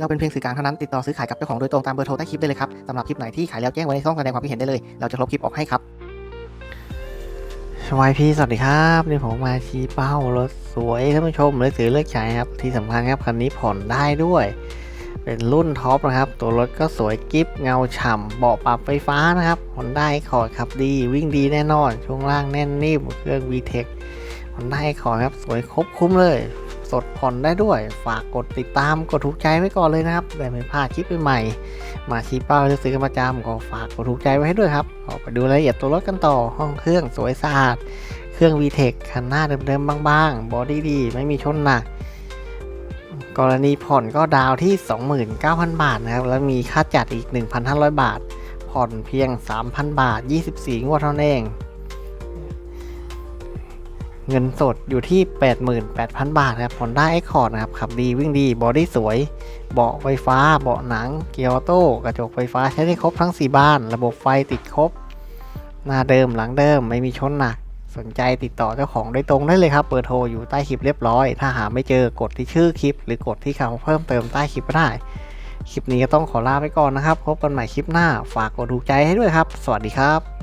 เราเป็นเพียงสื่อกลางเท่านั้นติดต่อซื้อขายกับเจ้าของโดยตรงตามเบอร์โทรใต้คลิปได้เลยครับสำหรับคลิปไหนที่ขายแล้วแจ้งไว้ในช่องแสดงความคิดเห็นได้เลย เราจะลบคลิปออกให้ครับวัสดีสวัสดีครับนี่ผมมาชี้เป้ารถสวยท่านผู้ชมเลยซื้อเลือกใช้ครับที่สำคัญครับคันนี้ผ่อนได้ด้วย เป็นรุ่นท็อปนะครับ ตัวรถก็สวยกิฟเงาฉ่ำเบาะปรับไฟฟ้านะครับผ่อนได้คอร์ดขับดี วิ่งดีแน่นอน ช่วงล่างแน่นนิ่มเครื่อง VTEC ผ่อนได้คอร์ดครับสวยครบคุ้มเลย สดผ่อนได้ด้วย ฝากกดติดตามกดถูกใจไว้ก่อนเลยนะครับได้ไม่พลาดคลิปใหม่ๆมาชี้เป้าจะซื้อกันประจำก็ฝากกดถูกใจไว้ให้ด้วยครับออกไปดูรายละเอียดตัวรถกันต่อห้องเครื่องสวยสะอาด เครื่อง VTEC คันหน้าเดิมๆบางๆบอดี้ดีไม่มีชนหนักกรณีผ่อนก็ดาวน์ที่ 29,000 บาทนะครับ แล้วมีค่าจัดอีก 1,500 บาท ผ่อนเพียง 3,000 บาท 24 งวดเท่านั้นเอง เงินสดอยู่ที่ 88,000 บาทครับผ่อนได้ไอคอร์ดนะครับ ขับดีวิ่งดี บอดี้สวย เบาะไฟฟ้า เบาะหนัง เกียร์ออโต้กระจกไฟฟ้าใช้ได้ครบทั้ง 4 บ้าน ระบบไฟติดครบ หน้าเดิมหลังเดิมไม่มีชนหนัก สนใจติดต่อเจ้าของโดยตรงได้เลยครับ เบอร์โทรอยู่ใต้คลิปเรียบร้อย ถ้าหาไม่เจอกดที่ชื่อคลิป หรือกดที่คำเพิ่มเติมใต้คลิปก็ได้ คลิปนี้ก็ต้องขอลาไปก่อนนะครับ พบกันใหม่คลิปหน้า ฝากกดถูกใจให้ด้วยครับ สวัสดีครับ